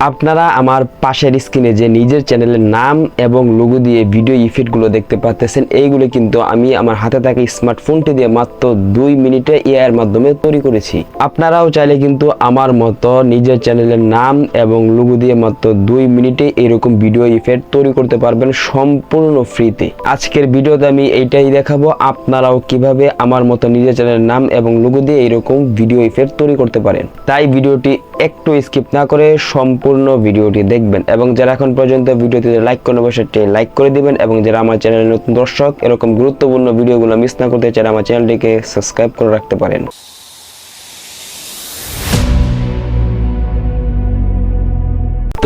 আপনারা আমার পাশের স্ক্রিনে যে নিজের চ্যানেলের নাম এবং লোগো দিয়ে ভিডিও ইফেক্টগুলো দেখতে পাচ্ছেন এইগুলো কিন্তু আমি আমার হাতে থাকা স্মার্টফোনটি দিয়ে মাত্র দুই মিনিটে এআইয়ের মাধ্যমে তৈরি করেছি। আপনারাও চাইলে কিন্তু আমার মতো নিজের চ্যানেলের নাম এবং লোগো দিয়ে মাত্র দুই মিনিটে এরকম ভিডিও ইফেক্ট তৈরি করতে পারবেন সম্পূর্ণ ফ্রিতে আজকের ভিডিওতে আমি এইটাই দেখাবো, আপনারাও কীভাবে আমার মতো নিজের চ্যানেলের নাম এবং লোগো দিয়ে এরকম ভিডিও ইফেক্ট তৈরি করতে পারেন। তাই ভিডিওটি একটু স্কিপ না করে সম্পূর্ণ ভিডিওটি দেখবেন এবং যারা এখন পর্যন্ত ভিডিওতে লাইক করে সেটি লাইক করে দিবেন এবং যারা আমার চ্যানেলের নতুন দর্শক, এরকম গুরুত্বপূর্ণ ভিডিওগুলো মিস না করতে চান, আমার চ্যানেলটিকে সাবস্ক্রাইব করে রাখতে পারেন।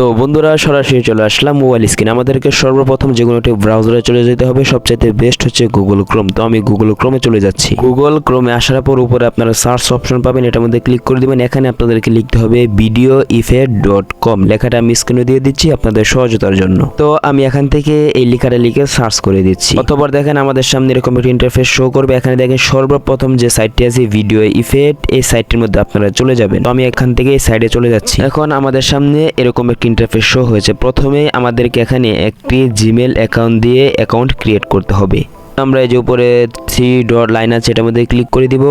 তো বন্ধুরা, সরাসরি চলে আসলাম মোবাইল স্ক্রিন আমাদেরকে সর্বপ্রথম যে কোনো একটি ব্রাউজারে চলে যেতে হবে। সবচাইতে বেস্ট হচ্ছে গুগল ক্রোম তো আমি গুগল ক্রোমে চলে যাচ্ছি। গুগল ক্রোমে আসার পর উপরে আপনারা সার্চ অপশন পাবেন। এটার মধ্যে ক্লিক করে দিবেন। এখানে আপনাদেরকে লিখতে হবে ভিডিও ইফেক্ট ডট কম লেখাটা আমি স্ক্রিনে দিয়ে দিচ্ছি আপনাদের সহজতার জন্য। তো আমি এখান থেকে এই লেখাটা লিখে সার্চ করে দিচ্ছি। অথবা দেখেন আমাদের সামনে এরকম একটি ইন্টারফেস শো করবে। এখানে দেখেন সর্বপ্রথম যে সাইটটি আছে ভিডিও ইফেক্ট এই সাইটটির মধ্যে আপনারা চলে যাবেন। তো আমি এখান থেকে এই সাইডে চলে যাচ্ছি। এখন আমাদের সামনে এরকম একটি ইন্টারফেস শো হয়েছে। প্রথমে আমাদেরকে এখানে একটি জিমেল অ্যাকাউন্ট দিয়ে অ্যাকাউন্ট ক্রিয়েট করতে হবে। আমরা এই যে উপরে থ্রি ডট লাইন আছে, এটার মধ্যে ক্লিক করে দিব।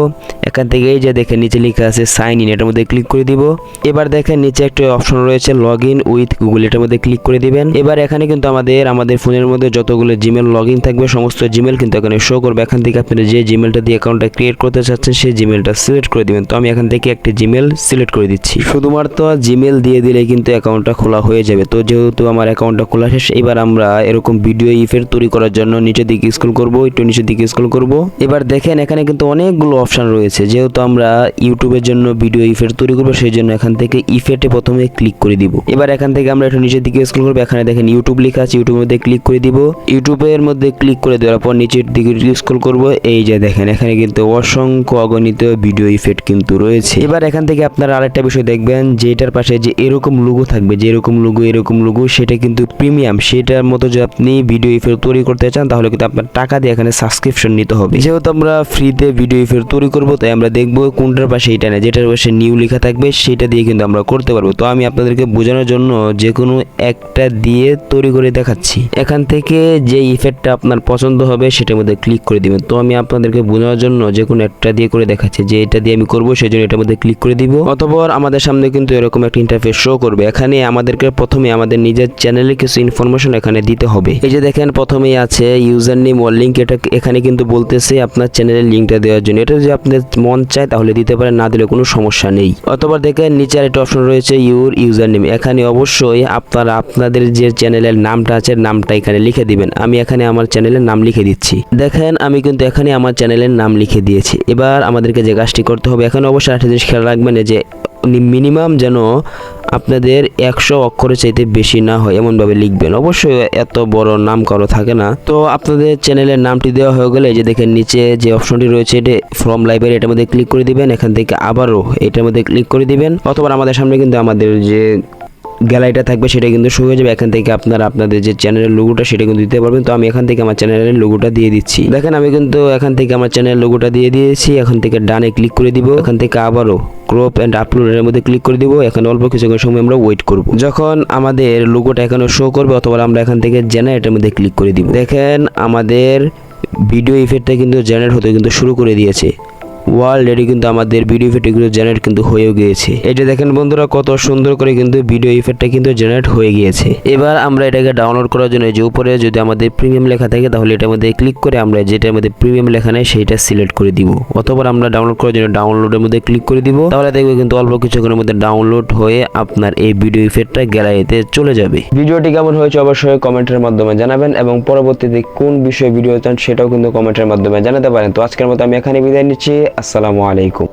এখান থেকে যে দেখেন, নিচে লেখা আছে সাইন ইন এটার মধ্যে ক্লিক করে দিব। এবার দেখেন, নিচে একটা অপশন রয়েছে লগ ইন উইথ গুগল এটার মধ্যে ক্লিক করে দিবেন। এবার এখানে কিন্তু আমাদের আমাদের ফোনের মধ্যে যতগুলো জিমেল লগ ইন থাকবে, সমস্ত জিমেল কিন্তু এখানে শো করবে। এখান থেকে আপনারা যে জিমেলটা দিয়ে অ্যাকাউন্টটা ক্রিয়েট করতে চাচ্ছেন, সেই জিমেলটা সিলেক্ট করে দিবেন। তো আমি এখান থেকে একটি জিমেল সিলেক্ট করে দিচ্ছি। শুধুমাত্র জিমেল দিয়ে দিলে কিন্তু অ্যাকাউন্টটা খোলা হয়ে যাবে। তো যেহেতু আমার অ্যাকাউন্টটা খোলা শেষ, এবার আমরা এরকম ভিডিও ইফেক্ট তৈরি করার জন্য নিচের দিকে স্ক্রল করব, একটু নিচের দিকে স্ক্রল করব। এবার দেখেন এখানে কিন্তু অনেকগুলো অপশান রয়েছে। যেহেতু আমরা ইউটিউবের জন্য ভিডিও ইফেক্ট তৈরি করব সেই জন্য এখান থেকে ইফেক্টে প্রথমে ক্লিক করে দিব। এবার এখান থেকে আমরা একটু নিচের দিকে স্ক্রল করব। এখানে দেখেন ইউটিউব লেখা আছে ইউটিউবের মধ্যে ক্লিক করে দিব। ইউটিউবের মধ্যে ক্লিক করে দেওয়ার পর নিচের দিকে স্ক্রল করব। এই যে দেখেন, এখানে কিন্তু অসংখ্য অগণিত ভিডিও ইফেক্ট কিন্তু রয়েছে। এবার এখান থেকে আপনারা আরেকটা বিষয় দেখবেন যে এটার পাশে যে এরকম লুগো থাকবে যে এরকম লুগো এরকম লুগো সেটা কিন্তু প্রিমিয়াম সেটার মতো যে আপনি ভিডিও ইফেক্ট তৈরি করতে চান, তাহলে কিন্তু আপনার টাকা দিয়ে এখানে সাবস্ক্রিপশন নিতে হবে। যেহেতু আমরা ফ্রিতে ভিডিও ইফেক্ট তৈরি করব, তাই আমরা দেখব কোনটার পাশে এটা না যেটার পাশে নিউ লেখা থাকবে, সেটা দিয়ে কিন্তু আমরা করতে পারব। তো আমি আপনাদেরকে বোঝানোর জন্য যে কোনো একটা দিয়ে তৈরি করে দেখাচ্ছি। এখান থেকে যে ইফেক্টটা আপনার পছন্দ হবে, সেটার মধ্যে ক্লিক করে দিবেন। তো আমি আপনাদেরকে বোঝানোর জন্য যে কোনো একটা দিয়ে করে দেখাচ্ছি। যে এটা দিয়ে আমি করব সেই জন্য এটার মধ্যে ক্লিক করে দিব। অতপর আমাদের সামনে কিন্তু এরকম একটা ইন্টারফেস শো করবে। এখানে আমাদেরকে প্রথমে আমাদের নিজের চ্যানেলে কিছু ইনফরমেশন এখানে দিতে হবে। এই যে দেখেন, প্রথমেই আছে ইউজার নেম ওর লিঙ্ক এটা এখানে কিন্তু বলতেছে আপনার চ্যানেলের লিঙ্কটা দেওয়ার জন্য। এটা যদি আপনার মন চায় তাহলে দিতে পারেন, না দিলে কোনো সমস্যা নেই। অথবা দেখেন, নিচে একটা অপশন রয়েছে ইউর ইউজার নেম এখানে অবশ্যই আপনারা আপনাদের যে চ্যানেলের নামটা আছে, নামটা এখানে লিখে দিবেন। আমি এখানে আমার চ্যানেলের নাম লিখে দিচ্ছি। দেখেন, আমি কিন্তু এখানে আমার চ্যানেলের নাম লিখে দিয়েছি। এবার আমাদেরকে যে কাজটি করতে হবে, এখানে অবশ্যই একটা জিনিস খেয়াল রাখবেন যে মিনিমাম যেন আপনাদের একশো অক্ষরের চাইতে বেশি না হয় এমনভাবে লিখবেন। অবশ্যই এত বড় নাম কারও থাকে না। তো আপনাদের চ্যানেলের নামটি দেওয়া হয়ে গেলে যে দেখেন নিচে যে অপশনটি রয়েছে, এটা ফ্রম লাইব্রেরি এটার মধ্যে ক্লিক করে দিবেন। এখান থেকে আবারও এটার মধ্যে ক্লিক করে দিবেন। অথবা আমাদের সামনে কিন্তু আমাদের যে গ্যালারিটা থাকবে, সেটা কিন্তু শুরু হয়ে যাবে। এখান থেকে আপনারা আপনাদের যে চ্যানেলের লোগোটা সেটা কিন্তু দিতে পারবেন। তো আমি এখান থেকে আমার চ্যানেলের লোগোটা দিয়ে দিচ্ছি। দেখেন, আমি কিন্তু এখান থেকে আমার চ্যানেলের লোগোটা দিয়ে দিয়েছি। এখান থেকে ডানে ক্লিক করে দিব। এখান থেকে আবারও ক্রপ অ্যান্ড আপলোডের মধ্যে ক্লিক করে দিব। এখানে অল্প কিছুক্ষণ সময় আমরা ওয়েট করব। যখন আমাদের লোগোটা এখানে শো করবে, অথবা আমরা এখান থেকে জেনারেটের মধ্যে ক্লিক করে দিব। দেখেন, আমাদের ভিডিও ইফেক্টটা কিন্তু জেনারেট হতে কিন্তু শুরু করে দিয়েছে। অলরেডি কিন্তু আমাদের ভিডিও ইফেক্টগুলো জেনারেট কিন্তু হয়েও গিয়েছে। এটা দেখেন বন্ধুরা, কত সুন্দর করে কিন্তু ভিডিও ইফেক্টটা কিন্তু জেনারেট হয়ে গিয়েছে। এবার আমরা এটাকে ডাউনলোড করার জন্য যে উপরে যদি আমাদের প্রিমিয়াম লেখা থাকে, তাহলে এটার মধ্যে ক্লিক করে আমরা যেটার মধ্যে প্রিমিয়াম লেখা নেই, সেইটা সিলেক্ট করে দিব। অথবা আমরা ডাউনলোড করার জন্য ডাউনলোডের মধ্যে ক্লিক করে দিব। তাহলে দেখবে কিন্তু অল্প কিছুক্ষণের মধ্যে ডাউনলোড হয়ে আপনার এই ভিডিও ইফেক্টটা গ্যালারিতে চলে যাবে। ভিডিওটি কেমন হয়েছে অবশ্যই কমেন্টের মাধ্যমে জানাবেন এবং পরবর্তীতে কোন বিষয়ে ভিডিও চান সেটাও কিন্তু কমেন্টের মাধ্যমে জানাতে পারেন। তো আজকের মতো আমি এখানে বিদায় নিচ্ছি। আসসালামু আলাইকুম।